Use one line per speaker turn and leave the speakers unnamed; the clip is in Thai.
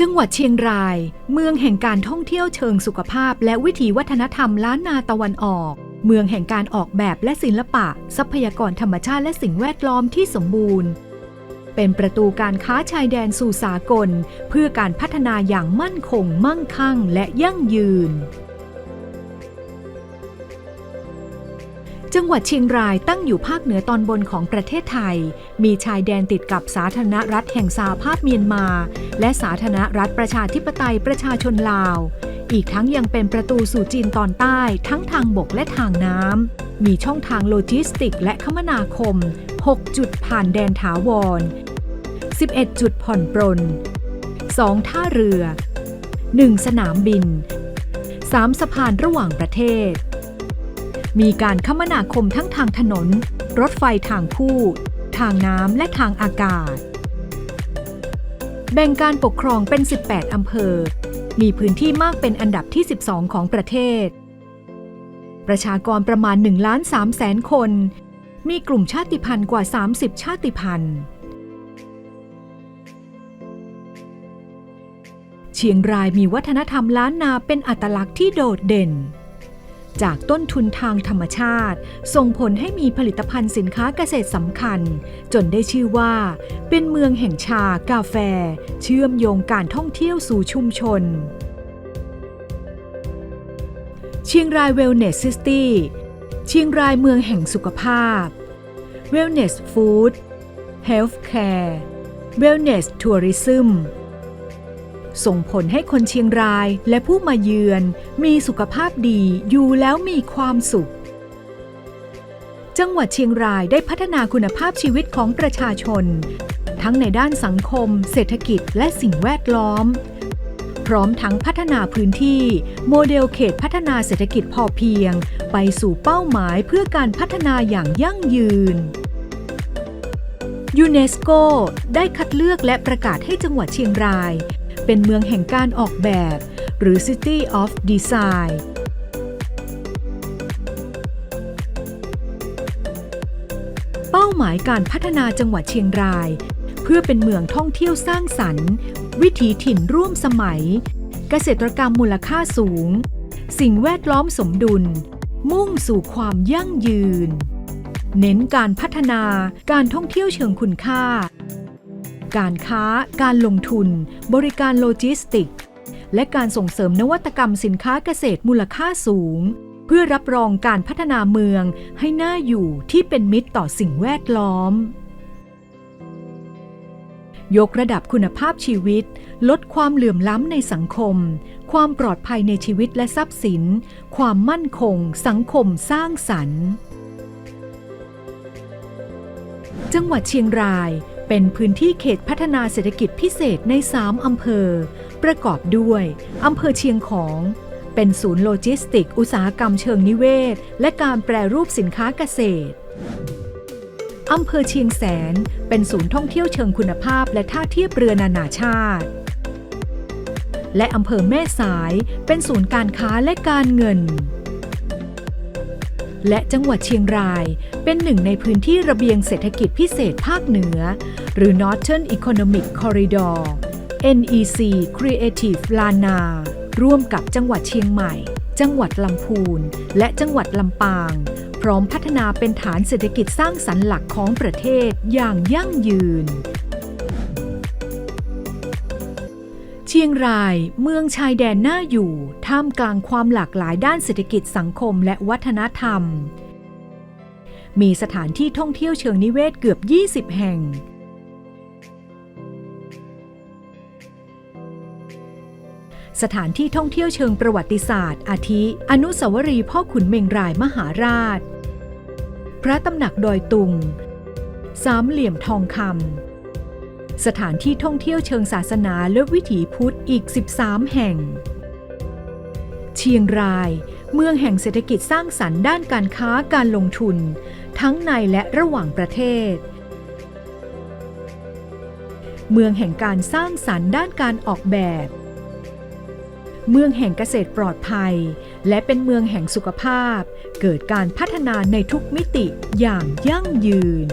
จังหวัดเชียงราย เมืองแห่งการท่องเที่ยวเชิงสุขภาพ และวิถีวัฒนธรรมล้านนาตะวันออก เมืองแห่งการออกแบบและศิลปะ ทรัพยากรธรรมชาติและสิ่งแวดล้อมที่สมบูรณ์ เป็นประตูการค้าชายแดนสู่สากล เพื่อการพัฒนาอย่างมั่นคง มั่งคั่ง และยั่งยืน จังหวัดเชียงรายตั้งอยู่ภาคเหนือตอนบนของประเทศไทย มีชายแดนติดกับสาธารณรัฐแห่งสาภาพเมียนมา และสาธารณรัฐประชาธิปไตยประชาชนลาว อีกทั้งยังเป็นประตูสู่จีนตอนใต้ทั้งทางบกและทางน้ำ มีช่องทางโลจิสติกและคมนาคม 6 จุดผ่านแดนถาวร 11 จุดผ่อนปรน 2 ท่าเรือ 1 สนามบิน 3 สะพานระหว่างประเทศ มีการคมนาคมทั้งทางถนน รถไฟทางคู่ ทางน้ำและทางอากาศ แบ่งการปกครองเป็น 18 อำเภอ มีพื้นที่มากเป็นอันดับที่ 12 ของประเทศ ประชากรประมาณ1ล้าน3แสนคน มีกลุ่มชาติพันธุ์กว่า 30 ชาติพันธุ์เชียงรายมีวัฒนธรรมล้านนาเป็นอัตลักษณ์ที่โดดเด่น จากต้นทุนทางธรรมชาติ ส่งผลให้มีผลิตภัณฑ์สินค้าเกษตรสำคัญ จนได้ชื่อว่า เป็นเมืองแห่งชากาแฟ เชื่อมโยงการท่องเที่ยวสู่ชุมชน เชียงรายเวลเนสซิตี้เชียงรายเมืองแห่งสุขภาพ Wellness Food Healthcare Wellness Tourism ส่งผลให้คนเชียงรายและผู้มาเยือน มีสุขภาพดีอยู่แล้วมีความสุข จังหวัดเชียงรายได้พัฒนาคุณภาพชีวิตของประชาชน ทั้งในด้านสังคม เศรษฐกิจและสิ่งแวดล้อม พร้อมทั้งพัฒนาพื้นที่ โมเดลเขตพัฒนาเศรษฐกิจพอเพียง ไปสู่เป้าหมายเพื่อการพัฒนาอย่างยั่งยืนยูเนสโกได้คัดเลือกและประกาศให้จังหวัดเชียงราย เป็นเมืองแห่งการออกแบบ หรือ City of Design เป้าหมายการพัฒนาจังหวัดเชียงราย เพื่อเป็นเมืองท่องเที่ยวสร้างสรรค์ วิถีถิ่นร่วมสมัย เกษตรกรรมมูลค่าสูง สิ่งแวดล้อมสมดุล มุ่งสู่ความยั่งยืน เน้นการพัฒนาการท่องเที่ยวเชิงคุณค่า การค้า การลงทุน บริการโลจิสติก และการส่งเสริมนวัตกรรมสินค้าเกษตรมูลค่าสูง เพื่อรับรองการพัฒนาเมืองให้น่าอยู่ที่เป็นมิตรต่อสิ่งแวดล้อม ยกระดับคุณภาพชีวิต ลดความเหลื่อมล้ำในสังคม ความปลอดภัยในชีวิตและทรัพย์สิน ความมั่นคง สังคมสร้างสรรค์ จังหวัดเชียงราย เป็นพื้นที่เขตพัฒนาเศรษฐกิจพิเศษใน 3 อำเภอ ประกอบด้วยอำเภอเชียงของ เป็นศูนย์โลจิสติก อุตสาหกรรมเชิงนิเวศ และการแปรรูปสินค้าเกษตรอำเภอเชียงแสน เป็นศูนย์ท่องเที่ยวเชิงคุณภาพและท่าเทียบเรือนานาชาติ และอำเภอแม่สาย เป็นศูนย์การค้าและการเงิน และจังหวัดเชียงรายเป็นหนึ่งในพื้นที่ระเบียงเศรษฐกิจพิเศษภาคเหนือ หรือ Northern Economic Corridor NEC Creative Lana ร่วมกับจังหวัดเชียงใหม่ จังหวัดลำพูน และจังหวัดลำปาง พร้อมพัฒนาเป็นฐานเศรษฐกิจสร้างสรรค์หลักของประเทศอย่างยั่งยืน ชียงรายเมืองชายแดนน่าอยู่ ท่ามกลางความหลากหลายด้านเศรษฐกิจสังคมและวัฒนธรรม มีสถานที่ท่องเที่ยวเชิงนิเวศเกือบ 20 แห่ง สถานที่ท่องเที่ยวเชิงประวัติศาสตร์ อาทิ อนุสาวรีย์พ่อขุนเมงรายมหาราช พระตำหนักดอยตุง สามเหลี่ยมทองคำ สถานที่ท่องเที่ยวเชิงศาสนาและวิถีพุทธอีก 13 แห่ง เชียงราย เมืองแห่งเศรษฐกิจสร้างสรรค์ด้านการค้าการลงทุน ทั้งในและระหว่างประเทศ เมืองแห่งการสร้างสรรค์ด้านการออกแบบ เมืองแห่งเกษตรปลอดภัย และเป็นเมืองแห่งสุขภาพ เกิดการพัฒนาในทุกมิติอย่างยั่งยืน